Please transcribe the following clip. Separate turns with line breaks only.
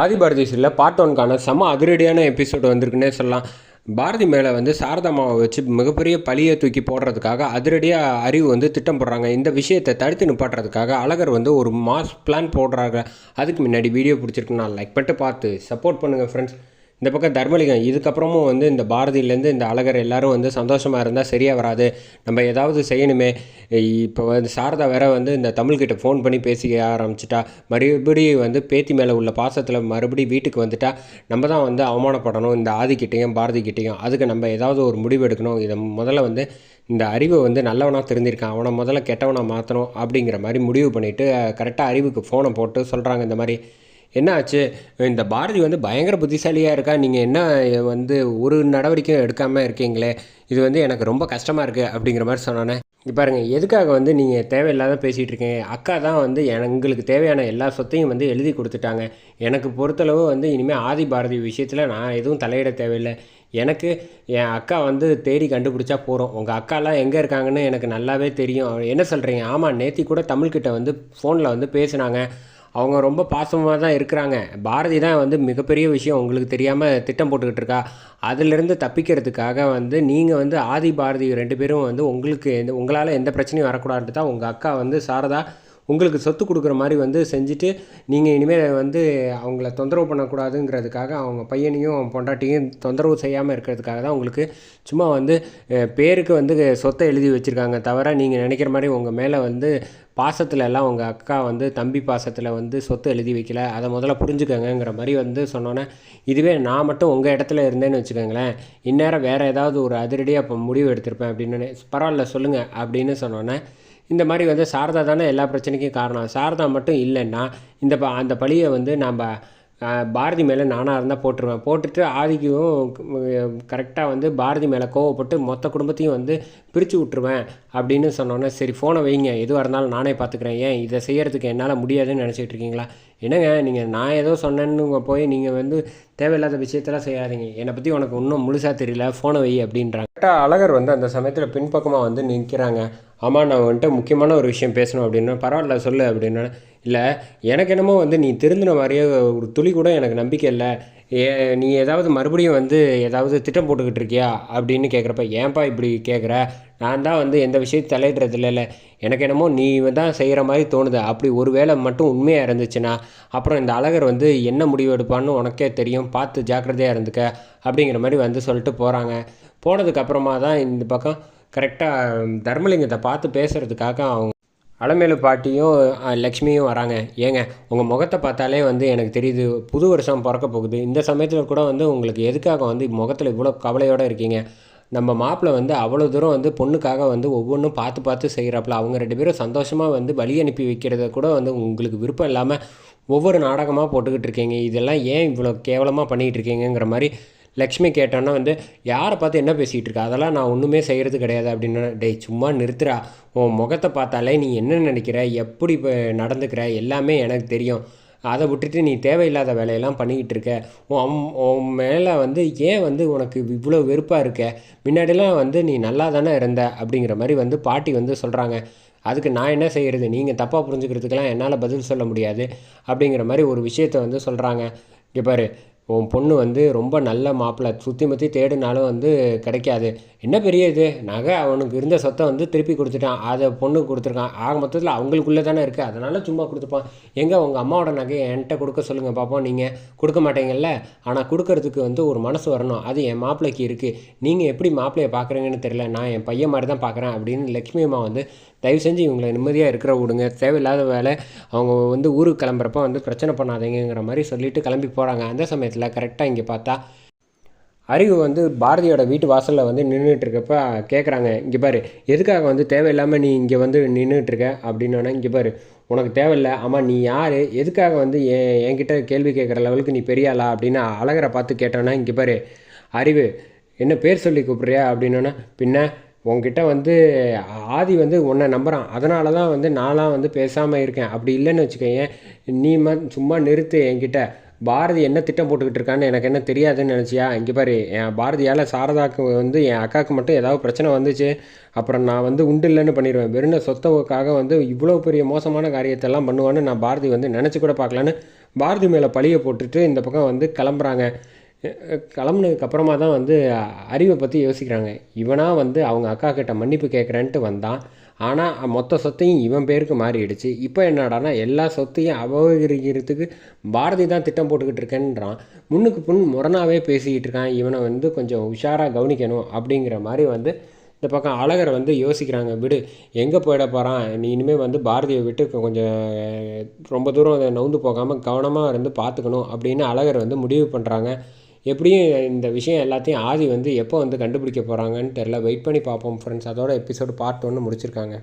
ஆதிபாரதி சீரியலில் பார்ட் ஒன்க்கான செம அதிரடியான எபிசோடு வந்திருக்குன்னே சொல்லலாம். பாரதி மேலே வந்து சாரதாமாவை வச்சு மிகப்பெரிய பழியை தூக்கி போடுறதுக்காக அதிரடியாக அறிவு வந்து திட்டம் போடுறாங்க. இந்த விஷயத்தை தடுத்து நிப்பாட்டுறதுக்காக அழகர் வந்து ஒரு மாஸ் பிளான் போடுறாங்க. அதுக்கு முன்னாடி வீடியோ பிடிச்சிருக்குன்னா லைக் பண்ணிட்டு பார்த்து சப்போர்ட் பண்ணுங்கள் ஃப்ரெண்ட்ஸ் இந்த பக்கம் தர்மலிங்கம் இதுக்கப்புறமும் வந்து இந்த பாரதியிலேருந்து இந்த அழகர் எல்லாரும் வந்து சந்தோஷமாக இருந்தால் சரியாக வராது. நம்ம ஏதாவது செய்யணுமே. இப்போ வந்து சாரதா வேற வந்து இந்த தமிழ்கிட்ட ஃபோன் பண்ணி பேசிக்க ஆரம்பிச்சிட்டா. மறுபடியும் வந்து பேத்தி மேலே உள்ள பாசத்தில் மறுபடியும் வீட்டுக்கு வந்துட்டா. நம்ம தான் வந்து அவமானப்படணும் இந்த ஆதிக்கிட்டேயும் பாரதிக்கிட்டேயும். அதுக்கு நம்ம ஏதாவது ஒரு முடிவு எடுக்கணும். இதை முதல்ல வந்து இந்த அறிவை வந்து நல்லவனாக தெரிஞ்சிருக்கான். அவனை முதல்ல கெட்டவனாக மாற்றணும் அப்படிங்கிற மாதிரி முடிவு பண்ணிவிட்டு கரெக்டாக அறிவுக்கு ஃபோனை போட்டு சொல்கிறாங்க இந்த மாதிரி. என்ன ஆச்சு இந்த பாரதி வந்து பயங்கர புத்திசாலியாக இருக்கா? நீங்கள் என்ன வந்து ஒரு நடவடிக்கையும் எடுக்காமல் இருக்கீங்களே? இது வந்து எனக்கு ரொம்ப கஷ்டமாக இருக்குது அப்படிங்கிற மாதிரி சொன்னானே. இப்போ பாருங்கள் எதுக்காக வந்து நீங்கள் தேவையில்லாத பேசிகிட்டு இருக்கீங்க? அக்கா தான் வந்து எங்களுக்கு தேவையான எல்லா சொத்தையும் வந்து எழுதி கொடுத்துட்டாங்க. எனக்கு பொறுத்தளவு வந்து இனிமேல் ஆதி பாரதி விஷயத்தில் நான் எதுவும் தலையிட தேவையில்லை. எனக்கு என் அக்கா வந்து தேடி கண்டுபிடிச்சா போகிறோம் உங்கள் அக்காலாம் எங்கே இருக்காங்கன்னு எனக்கு நல்லாவே தெரியும். என்ன சொல்கிறீங்க ஆமாம் நேத்தி கூட தமிழ்கிட்ட வந்து ஃபோனில் வந்து பேசினாங்க. அவங்க ரொம்ப பாசமாக தான் இருக்கிறாங்க. பாரதி தான் வந்து மிகப்பெரிய விஷயம் உங்களுக்கு தெரியாமல் திட்டம் போட்டுக்கிட்டு இருக்கா. அதிலிருந்து தப்பிக்கிறதுக்காக வந்து நீங்கள் வந்து ஆதி பாரதி ரெண்டு பேரும் வந்து உங்களுக்கு எந்த உங்களால் எந்த பிரச்சனையும் வரக்கூடாது தான் உங்கள் அக்கா வந்து சாரதா உங்களுக்கு சொத்து கொடுக்குற மாதிரி வந்து செஞ்சுட்டு நீங்கள் இனிமேல் வந்து அவங்கள தொந்தரவு பண்ணக்கூடாதுங்கிறதுக்காக அவங்க பையனையும் பொண்டாட்டியும் தொந்தரவு செய்யாமல் இருக்கிறதுக்காக தான் உங்களுக்கு சும்மா வந்து பேருக்கு வந்து சொத்தை எழுதி வச்சுருக்காங்க தவிர நீங்கள் நினைக்கிற மாதிரி உங்கள் மேலே வந்து பாசத்தில் எல்லாம் உங்கள் அக்கா வந்து தம்பி பாசத்தில் வந்து சொத்து எழுதி வைக்கல. அதை முதல்ல புரிஞ்சுக்கங்கங்கிற மாதிரி வந்து சொன்னோன்னே இதுவே நான் மட்டும் உங்கள் இடத்துல இருந்தேன்னு வச்சுக்கோங்களேன். இந்நேரம் வேறு ஏதாவது ஒரு அதிரடியாக இப்போ முடிவு எடுத்திருப்பேன் அப்படின்னு பரவாயில்ல சொல்லுங்கள் அப்படின்னு சொன்னோன்னே இந்த மாதிரி வந்து சாரதா தானே எல்லா பிரச்சனைக்கும் காரணம். சாரதா மட்டும் இல்லைன்னா இந்த ப அந்த பழியை வந்து நம்ம பாரதி மேலே நானாக இருந்தால் போட்டுருவேன். போட்டுட்டு ஆதிக்கும் கரெக்டாக வந்து பாரதி மேலே கோவப்பட்டு மொத்த குடும்பத்தையும் வந்து பிரித்து விட்ருவேன் அப்படின்னு சொன்னோன்னே சரி ஃபோனை வைங்க. எதுவாக இருந்தாலும் நானே பார்த்துக்கிறேன் ஏன் இதை செய்கிறதுக்கு என்னால் முடியாதுன்னு நினச்சிட்டு இருக்கீங்களா? என்னங்க நீங்கள் நான் ஏதோ சொன்னேன்னு போய் நீங்கள் வந்து தேவையில்லாத விஷயத்தெல்லாம் செய்யாதீங்க. என்னை பற்றி உனக்கு இன்னும் முழுசாக தெரியல. ஃபோனை வை அப்படின்றாங்க. கரெக்டாக அழகர் வந்து அந்த சமயத்தில் பின்பக்கமாக வந்து நிற்கிறாங்க ஆமாம் நான் வந்துட்டு முக்கியமான ஒரு விஷயம் பேசணும் அப்படின்னா பரவாயில்ல சொல்லு அப்படின்னா இல்லை எனக்கு என்னமோ வந்து நீ திருந்தின மாதிரியே ஒரு துளி கூட எனக்கு நம்பிக்கை இல்லை. ஏ நீ ஏதாவது மறுபடியும் வந்து ஏதாவது திட்டம் போட்டுக்கிட்டு இருக்கியா? அப்படின்னு கேட்குறப்ப ஏன்பா இப்படி கேட்குற நான் தான் வந்து எந்த விஷயத்தையும் தலையிடுறது இல்லைல்ல எனக்கு என்னமோ நீ தான் செய்கிற மாதிரி தோணுது. அப்படி ஒரு வேளை மட்டும் உண்மையாக இருந்துச்சுன்னா அப்புறம் இந்த அழகர் வந்து என்ன முடிவு எடுப்பான்னு உனக்கே தெரியும். பார்த்து ஜாக்கிரதையாக இருந்துக்க அப்படிங்கிற மாதிரி வந்து சொல்லிட்டு போகிறாங்க போனதுக்கு அப்புறமா தான் இந்த பக்கம் கரெக்டாக தர்மலிங்கத்தை பார்த்து பேசுகிறதுக்காக அவங்க அலமேலு பாட்டியும் லக்ஷ்மியும் வராங்க. ஏங்க உங்கள் முகத்தை பார்த்தாலே வந்து எனக்கு தெரியுது புது வருஷம் பிறக்க போகுது. இந்த சமயத்தில் கூட வந்து உங்களுக்கு எதுக்காக வந்து முகத்தில் இவ்வளோ கவலையோடு இருக்கீங்க? நம்ம மாப்பிள்ளை வந்து அவ்வளோ தூரம் வந்து பொண்ணுக்காக வந்து ஒவ்வொன்றும் பார்த்து பார்த்து செய்கிறாப்புல அவங்க ரெண்டு பேரும் சந்தோஷமாக வந்து வழி அனுப்பி வைக்கிறத கூட வந்து உங்களுக்கு விருப்பம் இல்லாமல் ஒவ்வொரு நாடகமாக போட்டுக்கிட்டு இருக்கீங்க. இதெல்லாம் ஏன் இவ்வளோ கேவலமாக பண்ணிகிட்டு இருக்கீங்கங்கிற மாதிரி லக்ஷ்மி கேட்டோன்னா வந்து யாரை பார்த்து என்ன பேசிகிட்டு இருக்கா? அதெல்லாம் நான் ஒன்றுமே செய்கிறது கிடையாது அப்படின்னு டேய் சும்மா நிறுத்துறா உன் முகத்தை பார்த்தாலே நீ என்ன நினைக்கிற? எப்படி இப்போ நடந்துக்கிற? எல்லாமே எனக்கு தெரியும். அதை விட்டுட்டு நீ தேவையில்லாத வேலையெல்லாம் பண்ணிக்கிட்டு இருக்க. உன் உன் மேலே வந்து ஏன் வந்து உனக்கு இவ்வளோ வெறுப்பாக இருக்க? முன்னாடிலாம் வந்து நீ நல்லா தானே இருந்த? அப்படிங்கிற மாதிரி வந்து பாட்டி வந்து சொல்கிறாங்க அதுக்கு நான் என்ன செய்கிறது நீங்கள் தப்பாக புரிஞ்சுக்கிறதுக்கெல்லாம் என்னால் பதில் சொல்ல முடியாது. அப்படிங்கிற மாதிரி ஒரு விஷயத்த வந்து சொல்கிறாங்க இங்கே பாரு உன் பொண்ணு வந்து ரொம்ப நல்ல மாப்பிள்ளை. சுற்றி முற்றி தேடினாலும் வந்து கிடைக்காது. என்ன பெரிய இது? நகை அவனுக்கு இருந்த சொத்தை வந்து திருப்பி கொடுத்துட்டான். அதை பொண்ணுக்கு கொடுத்துருக்கான். ஆக மொத்தத்தில் அவங்களுக்குள்ளே தானே இருக்குது அதனால் சும்மா கொடுத்துப்பான். எங்கே உங்கள் அம்மாவோட நகையை என்கிட்ட கொடுக்க சொல்லுங்கள் பார்ப்போம் நீங்கள் கொடுக்க மாட்டீங்கல்ல? ஆனால் கொடுக்கறதுக்கு வந்து ஒரு மனசு வரணும். அது என் மாப்பிள்ளைக்கு இருக்குது நீங்கள் எப்படி மாப்பிள்ளையை பார்க்குறீங்கன்னு தெரியல. நான் என் பையன் மாதிரி தான் பார்க்குறேன் அப்படின்னு லக்ஷ்மி அம்மா வந்து தயவு செஞ்சு இவங்களை நிம்மதியாக இருக்கிற விடுங்க. தேவையில்லாத வேலை. அவங்க வந்து ஊருக்கு கிளம்புறப்ப வந்து பிரச்சனை பண்ணாதீங்கங்கிற மாதிரி சொல்லிட்டு கிளம்பி போகிறாங்க அந்த சமயத்தில் கரெக்டாக இங்கே பார்த்தா அறிவு வந்து பாரதியோட வீட்டு வாசலில் வந்து நின்றுட்டு இருக்கப்ப கேட்குறாங்க இங்கே பாரு எதுக்காக வந்து தேவையில்லாமல் நீ இங்கே வந்து நின்றுட்டு இருக்க? அப்படின்னோடனே இங்கே பாரு உனக்கு தேவையில்ல. ஆமாம் நீ யார்? எதுக்காக வந்து என் என்கிட்ட கேள்வி கேட்குற லெவலுக்கு நீ பெரிய ஆளா? அப்படின்னு அழகரை பார்த்து கேட்டோன்னா இங்கே பாரு அறிவு என்ன பேர் சொல்லி கூப்பிட்றியா? அப்படின்னோன்னா பின்ன உங்ககிட்ட வந்து ஆதி வந்து உன்னை நம்புகிறான் அதனால தான் வந்து நான்லாம் வந்து பேசாமல் இருக்கேன். அப்படி இல்லைன்னு வச்சுக்கோயேன் நீ ம சும்மா நிறுத்து என்கிட்ட. பாரதி என்ன திட்டம் போட்டுக்கிட்டு இருக்கான்னு எனக்கு என்ன தெரியாதுன்னு நினச்சியா? இங்கே பாரு என் பாரதியால் சாரதாக்கு வந்து என் அக்காவுக்கு மட்டும் ஏதாவது பிரச்சனை வந்துச்சு அப்புறம் நான் வந்து உண்டு இல்லைன்னு பண்ணிடுவேன். வெறும் சொத்தவுக்காக வந்து இவ்வளோ பெரிய மோசமான காரியத்தெல்லாம் பண்ணுவான்னு நான் பாரதி வந்து நினச்சி கூட பார்க்கலான்னு பாரதி மேலே பழியை போட்டுட்டு இந்த பக்கம் வந்து கிளம்புறாங்க. கிளம்புனதுக்கு அப்புறமா தான் வந்து அறிவை பற்றி யோசிக்கிறாங்க. இவனாக வந்து அவங்க அக்கா கிட்ட மன்னிப்பு கேட்குறேன்ட்டு வந்தான். ஆனால் மொத்த சொத்தையும் இவன் பேருக்கு மாறிடுச்சு. இப்போ என்னடானா எல்லா சொத்தையும் அபகரிக்கிறதுக்கு பாரதி தான் திட்டம் போட்டுக்கிட்டு இருக்கேன்றான். முன்னுக்கு புண் முரணாவே பேசிக்கிட்டு இருக்கான். இவனை வந்து கொஞ்சம் உஷாராக கவனிக்கணும் அப்படிங்கிற மாதிரி வந்து இந்த பக்கம் அழகரை வந்து யோசிக்கிறாங்க. விடு எங்கே போயிட போகிறான் நீ இனிமேல் வந்து பாரதியை விட்டு கொஞ்சம் ரொம்ப தூரம் அதை நவுந்து போகாமல் கவனமாக இருந்து பார்த்துக்கணும் அப்படின்னு அழகர் வந்து முடிவு பண்ணுறாங்க எப்படியும் இந்த விஷயம் எல்லாத்தையும் ஆதி வந்து எப்போ வந்து கண்டுபிடிக்க போகிறாங்கன்னு தெரில வெயிட் பண்ணி பார்ப்போம் ஃப்ரெண்ட்ஸ் அதோட எபிசோடு பார்ட் ஒன்று முடிச்சிருக்காங்க.